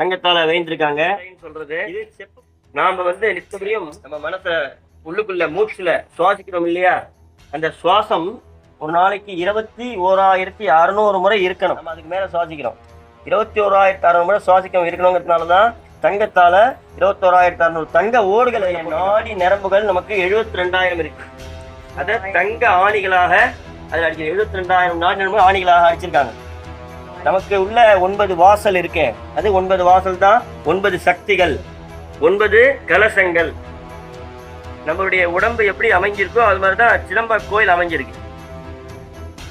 தங்கத்தால வேண்டிருக்காங்க சொல்றது. இது நாம வந்து நித்தபடியும் நம்ம மனச உள்ளுக்குள்ள மூச்சுல சுவாசிக்கிறோம் இல்லையா? அந்த சுவாசம் ஒரு நாளைக்கு இருபத்தி ஓராயிரத்தி அறுநூறு முறை இருக்கணும். நம்ம அதுக்கு மேல சுவாசிக்கிறோம். இருபத்தி ஓராயிரத்தி அறுநூறு முறை சுவாசிக்க இருக்கணுங்கிறதுனால தான் தங்கத்தால இருபத்தோராயிரத்தி அறுநூறு தங்க ஓடுகள் நாடி நரம்புகள் நமக்கு எழுபத்தி ரெண்டாயிரம் இருக்கு. அதை தங்க ஆணிகளாக அதில் அடிக்கிற எழுபத்தி ரெண்டாயிரம் நாடி நரம்பு ஆணிகளாக அடிச்சிருக்காங்க. நமக்கு உள்ள ஒன்பது வாசல் இருக்கே. அது ஒன்பது வாசல் தான் ஒன்பது சக்திகள் ஒன்பது கலசங்கள். நம்மளுடைய உடம்பு எப்படி அமைஞ்சிருக்கோ அது மாதிரி தான் சிதம்ப கோயில் அமைஞ்சிருக்கு.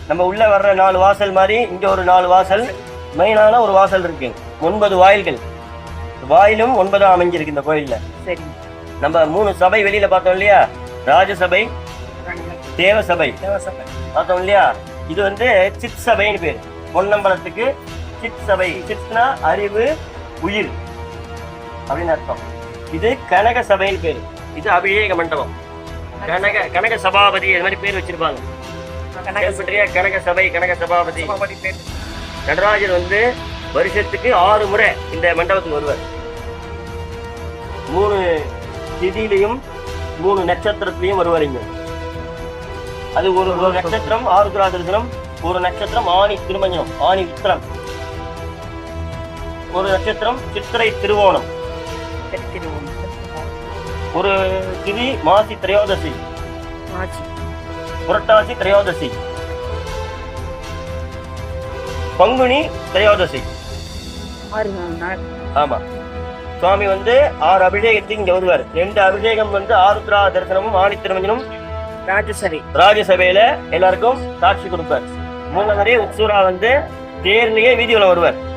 நம்ம உள்ள வர்ற நாலு வாசல் மாதிரி இங்க ஒரு நாலு வாசல் மெயினான ஒரு வாசல் இருக்கு. ஒன்பது வாயில்கள். வாயிலும் ஒன்பதா அமைஞ்சிருக்கு இந்த கோயில்ல. சரி. நம்ம மூணு சபை வெளியில பார்த்தோம் இல்லையா? ராஜசபை தேவசபை. பார்த்தோம் இல்லையா? இது வந்து சித் சபைன்னு பேர். பொன்னம்பலத்துக்கு சித் சபை. சித்னா அறிவு உயிர். அப்படின்னு அர்த்தம். இது கனக சபைன்னு பேர். இது அபிஷேக மண்டபம். கனக கனக சபாபதி அது மாதிரி பேர் வச்சிருப்பாங்க? கனக சபை கனக சபாபதி. நடராஜர் வந்து வருஷத்துக்கு ஆறு முறை இந்த மண்டபத்துக்கு வருவார். மூணு திதியிலையும் மூணு நட்சத்திரத்திலையும் வருவார் இங்க. அது ஒரு ஒரு நட்சத்திரம் ஆருத்ரா தரிசனம் ஒரு நட்சத்திரம் ஆணி திருமஞ்சனம் ஆணி உத்திரம் ஒரு நட்சத்திரம் சித்திரை திருவோணம். ஒரு திதி மாசி திரையோதசி. புரட்டாசி திரையோதசி. பங்குனி திரையோதசி. ஆமா. சுவாமி வந்து ஆறு அபிஷேகத்துக்கு இங்க வருவார். ரெண்டு அபிஷேகம் வந்து ஆருத்ரா தரிசனமும் ஆணி திருமஞ்சனம் ராஜசரி ராஜ்யசபையில எல்லாருக்கும் சாட்சி கொடுப்பார். மூலவரே உத்சூரா வந்து தேர்லயே வீதியில வருவார்.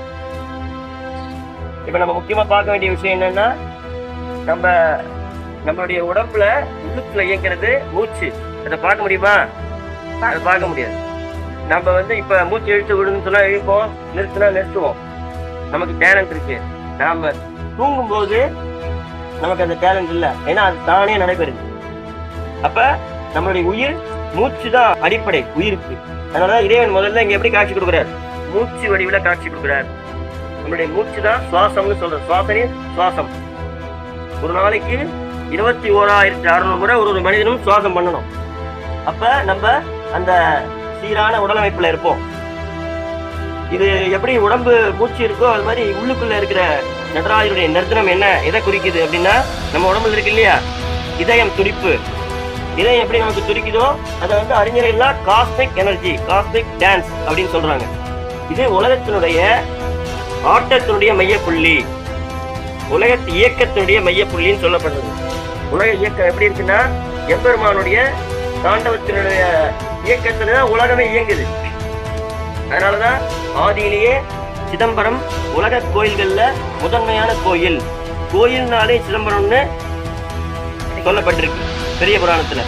இப்ப நம்ம முக்கியமா பார்க்க வேண்டிய விஷயம் என்னன்னா நம்ம நம்மளுடைய உடம்புல உள்ளுக்குள்ள இயங்கிறது மூச்சு. அதை பார்க்க முடியுமா? அதை பார்க்க முடியாது. நம்ம வந்து இப்ப மூச்சு இழுத்து விடுன்னு சொன்னா இழுப்போம் நிறுத்தினா நிறுத்துவோம். நமக்கு டேலண்ட் இருக்கு. நாம தூங்கும்போது நமக்கு அந்த டேலண்ட் இல்லை. ஏன்னா அது தானே நடைபெறுது. அப்ப நம்மளுடைய உயிர் மூச்சு தான் அடிப்படை உயிருக்கு. அதனாலதான் இறைவன் முதல்ல இங்க எப்படி காட்சி கொடுக்குறார்? மூச்சு வடிவில காட்சி கொடுக்குறார். நம்மளுடைய மூச்சு தான் சுவாசம்னு சொல்ற சுவாசனே சுவாசம். ஒரு நாளைக்கு இருபத்தி ஓராயிரத்தி அறுநூறு முறை ஒரு ஒரு மனிதனும் சுவாசம் பண்ணணும். அப்ப நம்ம அந்த சீரான உடலமைப்புல இருப்போம். இது எப்படி உடம்பு மூச்சு இருக்கோ அது மாதிரி உள்ளுக்குள்ள இருக்கிற நடராஜருடைய நர்த்தனம் என்ன? எதை குறிக்குது அப்படின்னா நம்ம உடம்புல இருக்கு இல்லையா? இதயம் துடிப்பு. இதை எப்படி நமக்கு துடிக்குதோ அதை வந்து அறிஞர்கள்லாம் காஸ்மிக் எனர்ஜி காஸ்மிக் டான்ஸ் அப்படின்னு சொல்றாங்க. இது உலகத்தினுடைய ஆட்டத்தினுடைய மையப்புள்ளி. உலக இயக்கத்தினுடைய மையப்புள்ளின்னு சொல்லப்படுறது. உலக இயக்கம் எப்படி இருக்குன்னா எம்பெருமானுடைய தாண்டவத்தினுடைய இயக்கத்துல தான் உலகமே இயங்குது. அதனாலதான் ஆதியிலேயே சிதம்பரம் உலக கோயில்கள்ல முதன்மையான கோயில். கோயில்னாலே சிதம்பரம்னு சொல்லப்பட்டிருக்கு பெரிய புராணத்துல.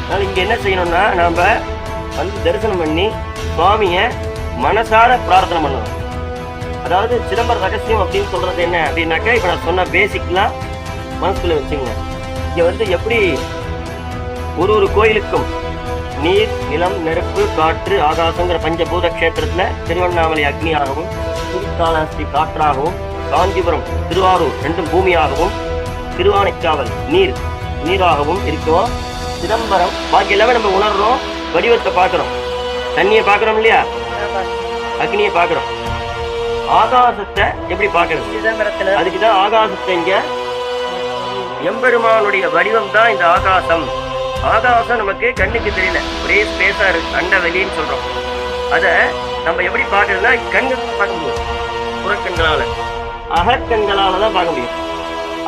அதனால இங்க என்ன செய்யணும்னா நாம வந்து தரிசனம் பண்ணி சுவாமிய மனசார பிரார்த்தனை பண்ணணும். அதாவது சிதம்பர ரகசியம் அப்படின்னு சொல்றது என்ன அப்படின்னாக்கா இப்ப நான் சொன்ன பேசிக்லாம் மனசுக்குள்ள வச்சுங்க இங்க வந்து எப்படி ஒரு ஒரு கோயிலுக்கும் நீர் நிலம் நெருப்பு காற்று ஆகாசங்கிற பஞ்சபூத கஷேத்திரத்துல திருவண்ணாமலை அக்னியாகவும் திருக்காலாஸ்தி காற்றாகவும் காஞ்சிபுரம் திருவாரூர் ரெண்டும் பூமியாகவும் திருவானைக்காவல். நீர் நீராகவும் இருக்கும்? சிதம்பரம். பாக்கி எல்லாமே நம்ம உணர்றோம். வடிவத்தை பார்க்கிறோம் தண்ணியை பார்க்கிறோம் இல்லையா? அக்னியை பார்க்கிறோம் ஆகாசத்தை எப்படி பார்க்கறது? சிதம்பரத்துல. அதுக்கு தான் ஆகாசத்தை இங்க எம்பெருமானுடைய வடிவம் தான் இந்த ஆகாசம். ஆகாசம் நமக்கு கண்ணுக்கு தெரியல. ஒரே ஸ்பேஸா இருக்கு. அண்ட வெளின்னு சொல்றோம். அத நம்ம எப்படி பார்க்கறதுன்னா கண்ணு பார்க்க முடியும். புறக்கண்களால. அகக்கண்களால தான் பார்க்க முடியும்.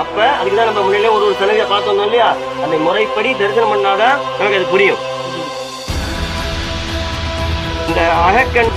அப்ப அதுக்கு தான் நம்ம முன்னிலே ஒரு ஒரு சலுகை பார்த்தோம் இல்லையா? அந்த முறைப்படி தரிசனம் பண்ணாதான் நமக்கு அது புரியும். இந்த அகக்கண்